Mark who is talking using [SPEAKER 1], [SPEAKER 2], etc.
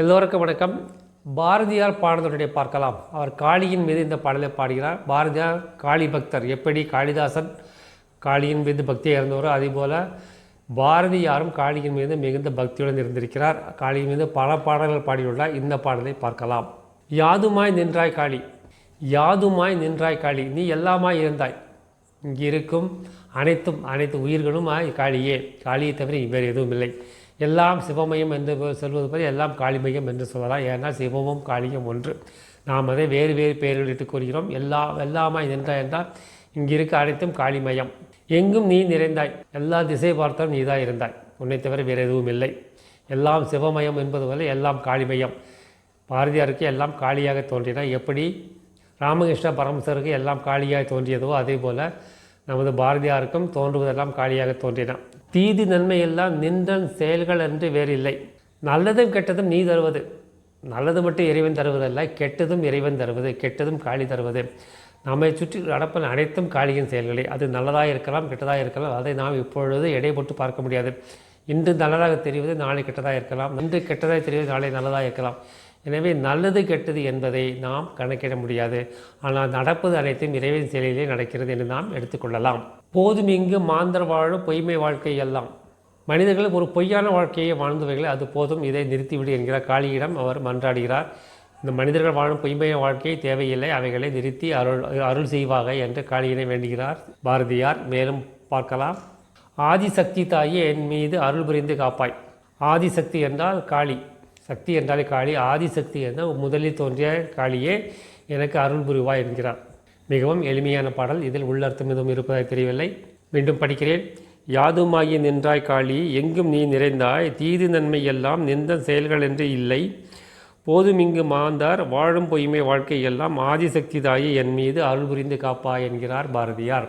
[SPEAKER 1] எல்லோருக்கும் வணக்கம். பாரதியார் பாடலுடைய பார்க்கலாம். அவர் காளியின் மீது இந்த பாடலை பாடுகிறார். பாரதியார் காளி பக்தர் எப்படி? காளிதாசன் காளியின் மீது பக்தியாக இருந்தவரோ அதேபோல பாரதியாரும் காளியின் மீது மிகுந்த பக்தியுடன் இருந்திருக்கிறார். காளியின் மீது பல பாடல்கள் பாடியுள்ளார். இந்த பாடலை பார்க்கலாம். யாதுமாய் நின்றாய் காளி. யாதுமாய் நின்றாய் காளி. நீ எல்லாமாய் இருந்தாய். இங்கிருக்கும் அனைத்தும் அனைத்து உயிர்களும் ஆய் காளியே. காளியை தவிர வேறு எதுவும் இல்லை எல்லாம் சிவமயம் என்று சொல்வது போல எல்லாம் காளிமயம் என்று சொல்லலாம். ஏன்னா சிவமும் காளியும் ஒன்று. நாம் அதை வேறு வேறு பெயர்களிட்டு கூறுகிறோம். எல்லா எல்லாமா என்றால் என்றால் இங்கு இருக்க அனைத்தும் காளிமயம். எங்கும் நீ நிறைந்தாய். எல்லா திசை பார்த்தாலும் நீ தான் இருந்தாய். உன்னை தவிர வேறு எதுவும் இல்லை. எல்லாம் சிவமயம் என்பது போல எல்லாம் காளிமயம். பாரதியாருக்கு எல்லாம் காளியாக தோன்றினார். எப்படி? ராமகிருஷ்ண பரமசருக்கு எல்லாம் காளியாக தோன்றியதோ அதே போல் நமது பாரதியாருக்கும் தோன்றுவதெல்லாம் காளியாக தோன்றின. தீதி நன்மை எல்லாம் நின்றன் செயல்கள் என்று வேறில்லை. நல்லதும் கெட்டதும் நீ தருவது. நல்லது மட்டும் இறைவன் தருவதல்ல கெட்டதும் இறைவன் தருவது கெட்டதும் காளி தருவது. நம்மை சுற்றி நடப்பன அனைத்தும் காளியின் செயல்களே. அது நல்லதாக இருக்கலாம் கெட்டதாக இருக்கலாம் அதை நாம் இப்பொழுது எடை போட்டு பார்க்க முடியாது. இன்று நல்லதாக தெரிவது நாளை கெட்டதாக இருக்கலாம். இன்று கெட்டதாக தெரிவது நாளை நல்லதாக இருக்கலாம். எனவே நல்லது கெட்டது என்பதை நாம் கணக்கிட முடியாது. ஆனால் நடப்பது அனைத்தும் இறைவன் செயலிலே நடக்கிறது என்று நாம் எடுத்துக்கொள்ளலாம் போதும் இங்கு மாந்தர் வாழும் பொய்மை வாழ்க்கை எல்லாம். மனிதர்கள் ஒரு பொய்யான வாழ்க்கையை வாழ்ந்தவர்கள் அது போதும் இதை நிறுத்திவிடு என்கிறார் காளியிடம் அவர் மன்றாடுகிறார். இந்த மனிதர்கள் வாழும் பொய்மைய வாழ்க்கை தேவையில்லை அவைகளை நிறுத்தி அருள் அருள் செய்வாக என்று காளியினை வேண்டுகிறார் பாரதியார். மேலும் பார்க்கலாம். ஆதிசக்தி தாயே என் மீது அருள் புரிந்து காப்பாய். ஆதிசக்தி என்றால் காளி. சக்தி என்றாலே காளி ஆதிசக்தி என்றால் முதலில் தோன்றிய காளியே எனக்கு அருள் புரிவாய் என்கிறார். மிகவும் எளிமையான பாடல். இதில் உள்ளர்த்தம் எதுவும் இருப்பதாக தெரியவில்லை. மீண்டும் படிக்கிறேன். யாதுமாகி நின்றாய் காளி எங்கும் நீ நிறைந்தாய். தீது நன்மை எல்லாம் நின்ற செயல்கள் என்று இல்லை. போதும் இங்கு மாந்தார் வாழும் பொய்மை வாழ்க்கை எல்லாம் ஆதிசக்தி தாயே என் மீது அருள் புரிந்து காப்பாய் என்கிறார் பாரதியார்.